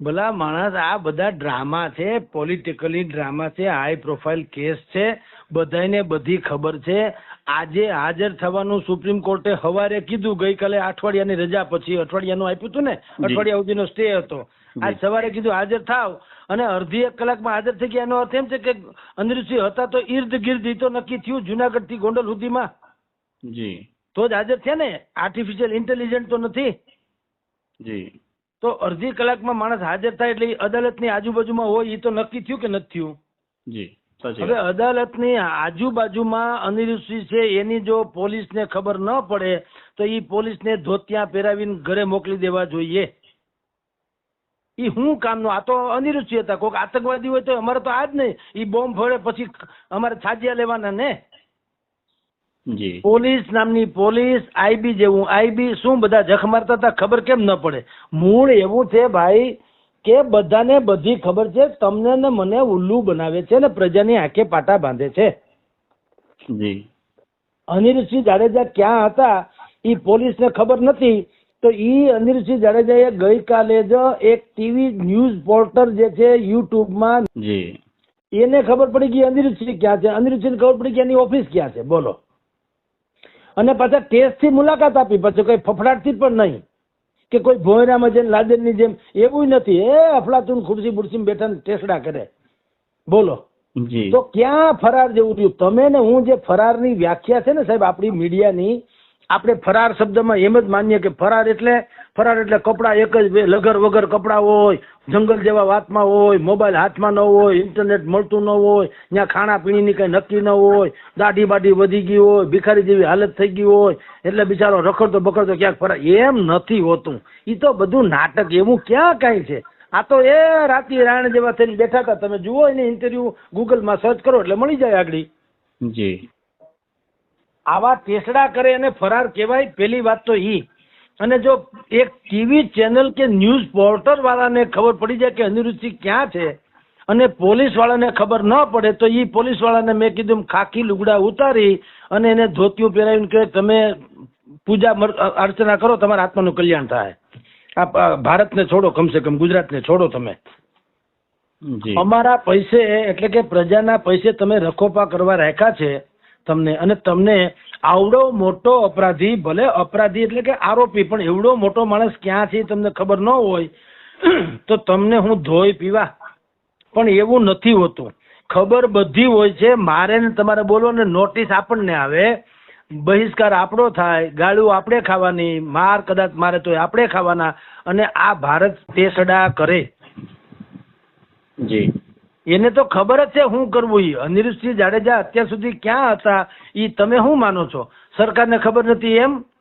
ભલા માણસ આ બધા ડ્રામા છે પોલિટિકલી ડ્રામા છે હાઈ પ્રોફાઇલ કેસ છે બધાને બધી ખબર છે. આજે હાજર થવાનું સુપ્રીમ કોર્ટે હવારે કીધું ગઈકાલે અઠવાડિયાની રજા પછી અઠવાડિયાનું આપ્યું હતું ને અઠવાડિયા સુધીનો સ્ટે હતો. આજ સવારે કીધું હાજર થાવ. અને અડધી એક કલાકમાં હાજર થઈ ગયા. એનો અર્થ એમ છે કે અંદરસિંહ હતા તો ઈર્દ ગિર્દ તો નક્કી થયું જુનાગઢથી ગોંડલ સુધીમાં. જી. તો જ હાજર થયા ને? આર્ટિફિશિયલ ઇન્ટેલિજન્ટ તો નથી? જી. તો અડધી કલાકમાં માણસ હાજર થાય એટલે અદાલતની આજુબાજુમાં હોય એ તો નક્કી થયું કે નથી થયું? જી હવે અદાલતની આજુબાજુમાં અનિરુષિ છે એની જો પોલીસને ખબર ન પડે તો ઈ પોલીસને ધોતિયા પહેરાવીને ઘરે મોકલી દેવા જોઈએ. ઈ હું કામનું? આ તો અનિરુચિ હતા. કોઈક આતંકવાદી હોય તો અમારે તો આ જ નહીં. એ બોમ્બ ફોડે પછી અમારે છાજિયા લેવાના ને? જી. પોલીસ નામની પોલીસ આઈબી જેવું આઈબી શું બધા જખ મારતા હતા ખબર કેમ ન પડે? મૂળ એવું છે ભાઈ કે બધાને બધી ખબર છે તમને ને મને ઉલ્લુ બનાવે છે ને પ્રજાની આંખે પાટા બાંધે છે. જી. અનિરુદ્ધસિંહ જાડેજા ક્યાં હતા? એ પોલીસને ખબર નથી. તો ઈ અનિરુદ્ધસિંહ જાડેજાએ ગઈકાલે જ એક ટીવી ન્યૂઝ પોર્ટર જે છે યુટ્યુબમાં જી. એને ખબર પડી ગઈ અનિરુદ્ધસિંહ ક્યાં છે? અનિરુદ્ધસિંહ ખબર પડી ગઈ એની ઓફિસ ક્યાં છે? બોલો. અને પાછા ટેસ્ટથી મુલાકાત આપી. પછી કોઈ ફફડાટથી પણ નહીં. કે કોઈ ભોયરામાં જેમ લાદેનની જેમ એવું નથી. એ અફલાતું ખુરશી બુરશી બેઠા ને ટેસડા કરે. બોલો. તો ક્યાં ફરાર જેવું થયું? તમે ને હું જે ફરારની વ્યાખ્યા છે ને સાહેબ આપણી મીડિયાની આપણે ફરાર શબ્દમાં એમ જ માનીએ કે ફરાર એટલે ફરાર એટલે કપડાં એક જ લગર વગર કપડાં હોય, જંગલ જેવા વાતમાં હોય, મોબાઈલ હાથમાં ન હોય, ઇન્ટરનેટ મળતું ન હોય, ત્યાં ખાણા પીણીની કંઈ નક્કી ન હોય, દાઢી બાઢી વધી ગઈ હોય, ભિખારી જેવી હાલત થઈ ગઈ હોય, એટલે બિચારો રખડતો બખડતો ક્યાંક ફરાર. એમ નથી હોતું. એ તો બધું નાટક, એવું ક્યાં કાંઈ છે? આ તો એ રાતી રાણ જેવા થઈને બેઠા હતા. તમે જુઓ એની ઇન્ટરવ્યુ ગૂગલમાં સર્ચ કરો એટલે મળી જાય આગળ. જી. આવા ટેસડા કરે અને ફરાર કહેવાય પેલી વાત તો ઈ. અને જો એક ટીવી ચેનલ કે ન્યૂઝ પોર્ટર વાળાને ખબર પડી જાય કે અનિરુદ્ધસિંહ ક્યાં છે અને પોલીસ વાળાને ખબર ન પડે તો એ પોલીસ વાળાને મેં કીધું ખાખી લુગડા ઉતારી અને એને ધોતિયું પહેરાવીને કે તમે પૂજા અર્ચના કરો તમારા આત્માનું કલ્યાણ થાય. આ ભારતને છોડો કમસે કમ ગુજરાતને છોડો તમે. અમારા પૈસે એટલે કે પ્રજાના પૈસે તમે રખોપા કરવા રાખ્યા છે તમને અને તમને આવડો મોટો અપરાધી, ભલે અપરાધી એટલે કે આરોપી, પણ એવડો મોટો માણસ ક્યાં છે તમને ખબર ન હોય, તો તમને હું ધોઈ પીવા. પણ એવું નથી હોતું. ખબર બધી હોય છે, મારે ને તમારે બોલો ને નોટિસ આપણને આવે. બહિષ્કાર આપણો થાય, ગાળું આપણે ખાવાની, માર કદાચ મારે તો આપણે ખાવાના, અને આ ભારત ટેસડા કરે. જી. એને તો ખબર જ છે શું કરવું એ અનિરુદ્ધસિંહ જાડેજા અત્યાર સુધી ક્યાં હતા? એ તમે શું માનો છો? સરકારને ખબર નથી એમ?